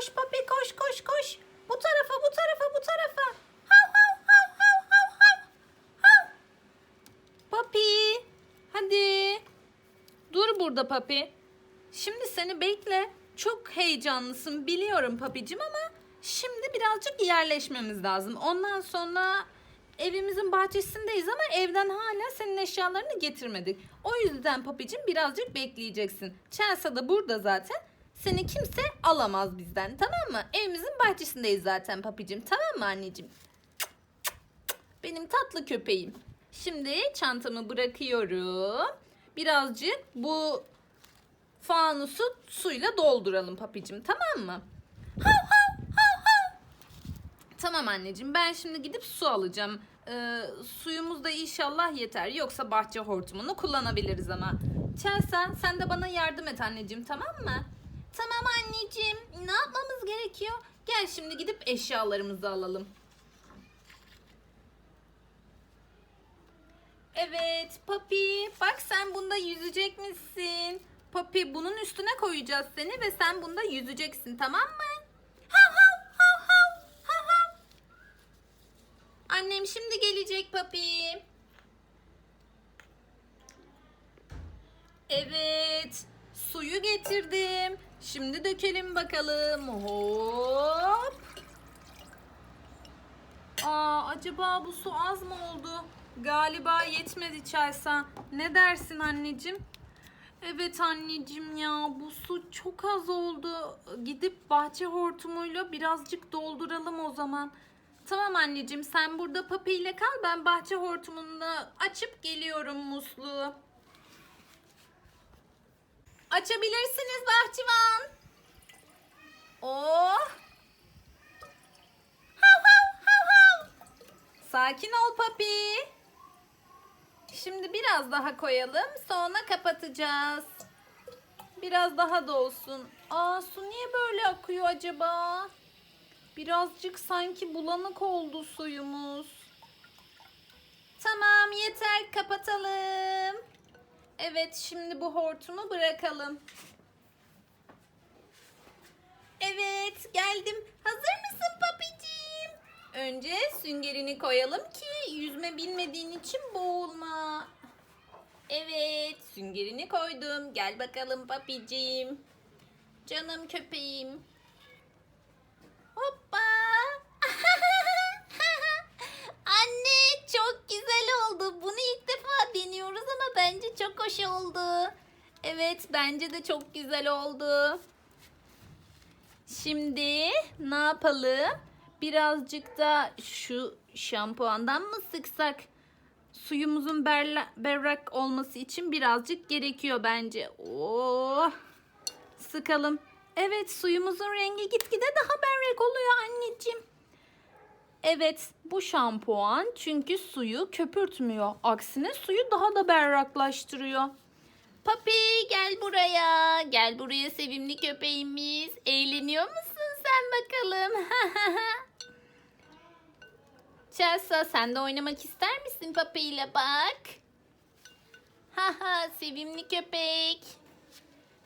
Koş papi koş koş koş. Bu tarafa bu tarafa bu tarafa. Hav hav hav hav hav hav. Hav. Hadi. Dur burada papi. Şimdi seni bekle. Çok heyecanlısın biliyorum papicim ama şimdi birazcık yerleşmemiz lazım. Ondan sonra evimizin bahçesindeyiz ama evden hala senin eşyalarını getirmedik. O yüzden papicim birazcık bekleyeceksin. Chelsea da burada zaten. Seni kimse alamaz bizden tamam mı? Evimizin bahçesindeyiz zaten papicim tamam mı anneciğim? Benim tatlı köpeğim. Şimdi çantamı bırakıyorum. Birazcık bu fanusu suyla dolduralım papicim tamam mı? Tamam anneciğim ben şimdi gidip su alacağım. Ee, suyumuz da inşallah yeter. Yoksa bahçe hortumunu kullanabiliriz ama. Chelsea sen de bana yardım et anneciğim tamam mı? Tamam anneciğim. Ne yapmamız gerekiyor? Gel şimdi gidip eşyalarımızı alalım. Evet Papi bak sen bunda yüzecek misin? Papi bunun üstüne koyacağız seni ve sen bunda yüzeceksin tamam mı? Hav hav hav hav hav hav. Annem şimdi gelecek Papi. Evet suyu getirdim. Şimdi dökelim bakalım. Hop. Aa, acaba bu su az mı oldu? Galiba yetmedi Chelsea. Ne dersin anneciğim? Evet anneciğim ya bu su çok az oldu. Gidip bahçe hortumuyla birazcık dolduralım o zaman. Tamam anneciğim sen burada Papi ile kal ben bahçe hortumunu açıp geliyorum musluğu. Açabilirsiniz bahçıvan. Oh. Hav hav hav hav. Sakin ol papi. Şimdi biraz daha koyalım. Sonra kapatacağız. Biraz daha da olsun. Aa su niye böyle akıyor acaba? Birazcık sanki bulanık oldu suyumuz. Tamam yeter kapatalım. Evet şimdi bu hortumu bırakalım. Evet geldim. Hazır mısın papiciğim? Önce süngerini koyalım ki yüzme bilmediğin için boğulma. Evet süngerini koydum. Gel bakalım papiciğim. Canım köpeğim. Hoppa. Anne çok güzel oldu. Bunu ilk deniyoruz ama bence çok hoş oldu. Evet bence de çok güzel oldu. Şimdi ne yapalım? Birazcık da şu şampuandan mı sıksak? Suyumuzun berla- berrak olması için birazcık gerekiyor bence. Oh! Sıkalım. Evet suyumuzun rengi gitgide daha berrak oluyor anneciğim. Evet bu şampuan çünkü suyu köpürtmüyor. Aksine suyu daha da berraklaştırıyor. Papi gel buraya. Gel buraya sevimli köpeğimiz. Eğleniyor musun sen bakalım? Chelsea sen de oynamak ister misin Papi ile bak? Haha sevimli köpek.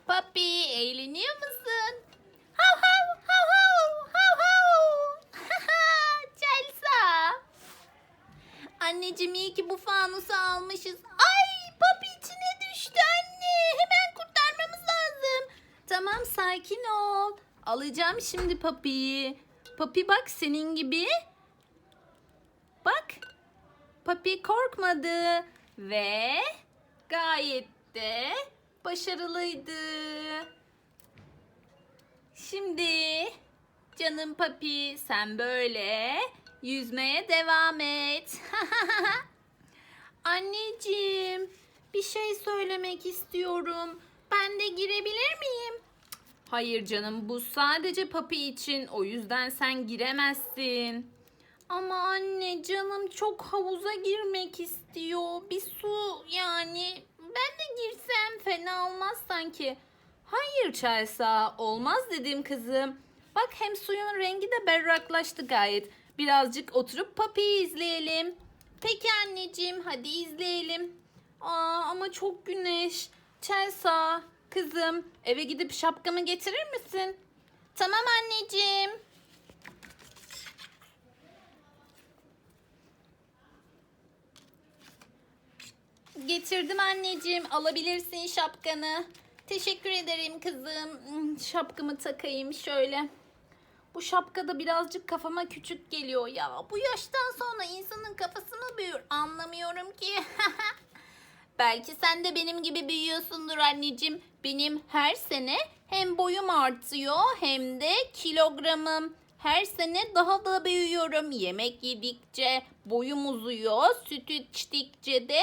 Papi eğleniyor musun? Hav hav hav hav hav hav. Chelsea. Anneciğim iyi ki bu fanusu almışız. Ay papi içine düştü anne. Hemen kurtarmamız lazım. Tamam sakin ol. Alacağım şimdi papiyi. Papi bak senin gibi. Bak. Papi korkmadı. Ve gayet de başarılıydı. Şimdi canım papi sen böyle yüzmeye devam et. Anneciğim bir şey söylemek istiyorum. Ben de girebilir miyim? Hayır canım bu sadece papi için o yüzden sen giremezsin. Ama anne canım çok havuza girmek istiyor. Bir su yani ben de girsem fena olmaz sanki. Hayır Chelsea olmaz dedim kızım. Bak hem suyun rengi de berraklaştı gayet. Birazcık oturup Papi'yi izleyelim. Peki anneciğim hadi izleyelim. Aa ama çok güneş. Chelsea kızım eve gidip şapkamı getirir misin? Tamam anneciğim. Getirdim anneciğim. Alabilirsin şapkanı. Teşekkür ederim kızım. Hmm, Şapkamı takayım şöyle. Bu şapka da birazcık kafama küçük geliyor ya. Bu yaştan sonra insanın kafası mı büyür anlamıyorum ki. Belki sen de benim gibi büyüyorsundur anneciğim. Benim her sene hem boyum artıyor hem de kilogramım. Her sene daha da büyüyorum. Yemek yedikçe boyum uzuyor. Süt içtikçe de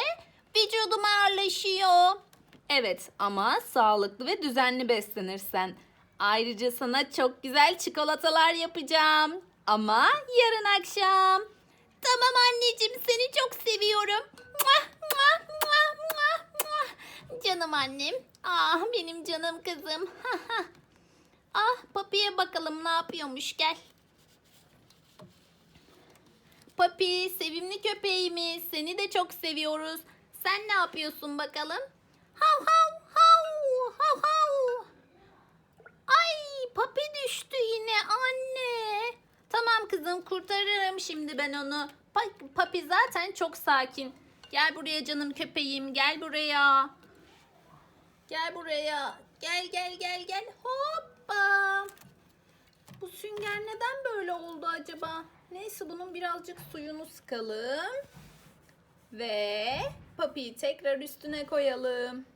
vücudum ağırlaşıyor. Evet ama sağlıklı ve düzenli beslenirsen. Ayrıca sana çok güzel çikolatalar yapacağım. Ama yarın akşam. Tamam anneciğim seni çok seviyorum. Muah, muah, muah, muah, muah. Canım annem. Ah benim canım kızım. ah Papi'ye bakalım ne yapıyormuş gel. Papi sevimli köpeğimiz seni de çok seviyoruz. Sen ne yapıyorsun bakalım? Hav hav hav hav hav. Papi düştü yine anne. Tamam kızım kurtarırım şimdi ben onu. Pa- papi zaten çok sakin. Gel buraya canım köpeğim gel buraya. Gel buraya. Gel gel gel gel. Hoppa. Bu sünger neden böyle oldu acaba? Neyse bunun birazcık suyunu sıkalım. Ve papiyi tekrar üstüne koyalım.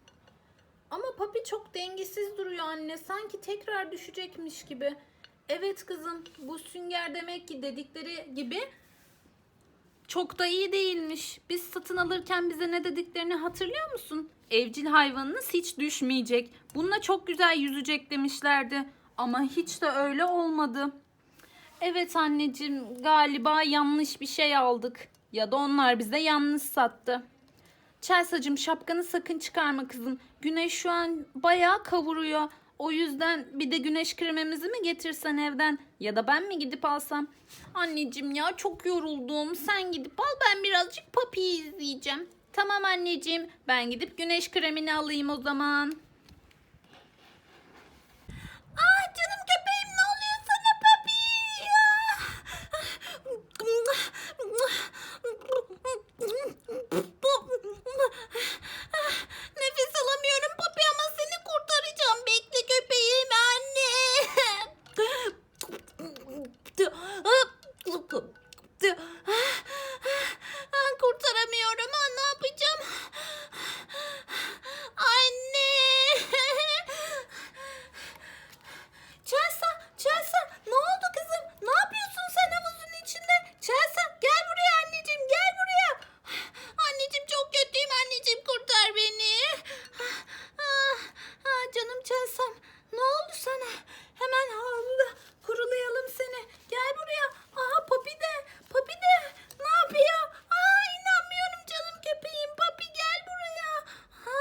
Ama papi çok dengesiz duruyor anne. Sanki tekrar düşecekmiş gibi. Evet kızım bu sünger demek ki dedikleri gibi çok da iyi değilmiş. Biz satın alırken bize ne dediklerini hatırlıyor musun? Evcil hayvanınız hiç düşmeyecek. Bununla çok güzel yüzecek demişlerdi. Ama hiç de öyle olmadı. Evet anneciğim galiba yanlış bir şey aldık. Ya da onlar bize yanlış sattı. Chelsea'cığım şapkanı sakın çıkarma kızım. Güneş şu an bayağı kavuruyor. O yüzden bir de güneş kremimizi mi getirsen evden? Ya da ben mi gidip alsam? Anneciğim ya çok yoruldum. Sen gidip al ben birazcık Papi'yi izleyeceğim. Tamam anneciğim ben gidip güneş kremini alayım o zaman. Ah canım köpeğim ne oluyor sana Papi? Nefes alamıyorum Papi ama seni kurtaracağım. Bekle köpeğim anne. Kurtaramıyorum ha ne yapacağım? Anne. Chelsea, Chelsea ne oldu kızım? Ne yapıyorsun sen havuzun içinde? Chelsea gel buraya anneciğim gel buraya. Anneciğim çok kötüyüm anneciğim kurtar beni. Ah, ah, canım Chelsea ne oldu sana? Hemen havluda kurulayalım seni. Gel buraya. Aha Papi de Papi de ne yapıyor? Aa inanmıyorum canım köpeğim. Papi gel buraya. Ha,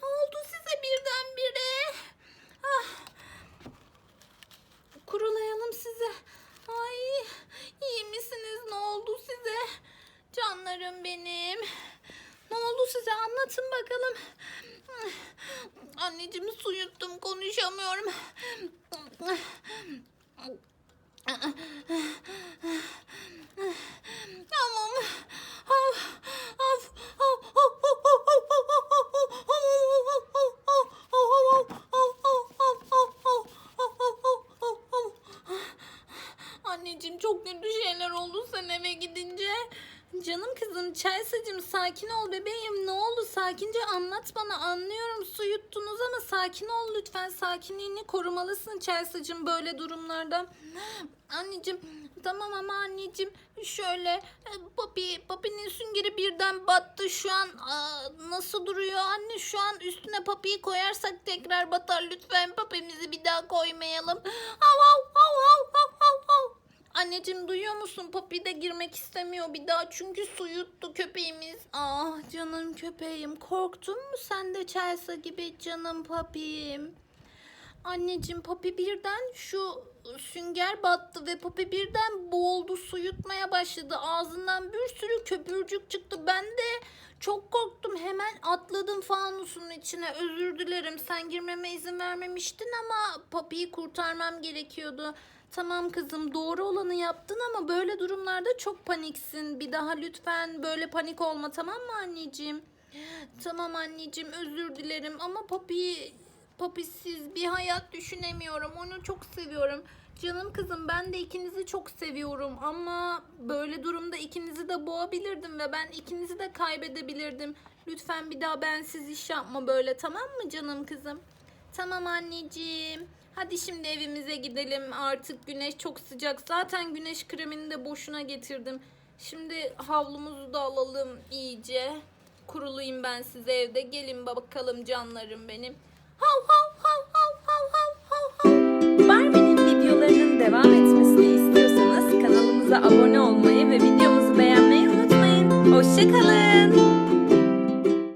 ne oldu size birdenbire? Ah, sizi. Ay iyi misiniz? Ne oldu size? Canlarım benim. Ne oldu size? Anlatın bakalım. Anneciğimi su yuttum. Konuşamıyorum. Tamam. Of, of, of, of, Anneciğim çok kötü şeyler oldu sen eve gidince. Canım kızım Chelsea'cim sakin ol bebeğim ne oldu sakince anlat bana anlıyorum su yuttunuz ama sakin ol lütfen sakinliğini korumalısın Chelsea'cim böyle durumlarda. Anneciğim tamam ama anneciğim şöyle e, papi papinin süngeri birden battı şu an aa, nasıl duruyor anne şu an üstüne papiyi koyarsak tekrar batar lütfen papimizi bir daha koymayalım. Hav hav hav hav hav hav. Anneciğim duyuyor musun? Papi de girmek istemiyor bir daha çünkü su yuttu köpeğimiz. Ah canım köpeğim korktun mu sen de Chelsea gibi canım papim? Anneciğim Poppy birden şu sünger battı ve Poppy birden boğuldu su yutmaya başladı. Ağzından bir sürü köpürcük çıktı. Ben de çok korktum. Hemen atladım fanusun içine. Özür dilerim. Sen girmeme izin vermemiştin ama Poppy'yi kurtarmam gerekiyordu. Tamam kızım doğru olanı yaptın ama böyle durumlarda çok paniksin. Bir daha lütfen böyle panik olma tamam mı anneciğim? Tamam anneciğim özür dilerim ama Poppy Popisiz bir hayat düşünemiyorum. Onu çok seviyorum. Canım kızım ben de ikinizi çok seviyorum ama böyle durumda ikinizi de boğabilirdim ve ben ikinizi de kaybedebilirdim. Lütfen bir daha bensiz iş yapma böyle tamam mı canım kızım? Tamam anneciğim. Hadi şimdi evimize gidelim. Artık güneş çok sıcak. Zaten güneş kremini de boşuna getirdim. Şimdi havlumuzu da alalım iyice. Kurulayım ben size evde. Gelin bakalım canlarım benim. Hav hav hav hav hav hav hav hav. Barbie'nin videolarının devam etmesini istiyorsanız kanalımıza abone olmayı ve videomuzu beğenmeyi unutmayın. Hoşçakalın.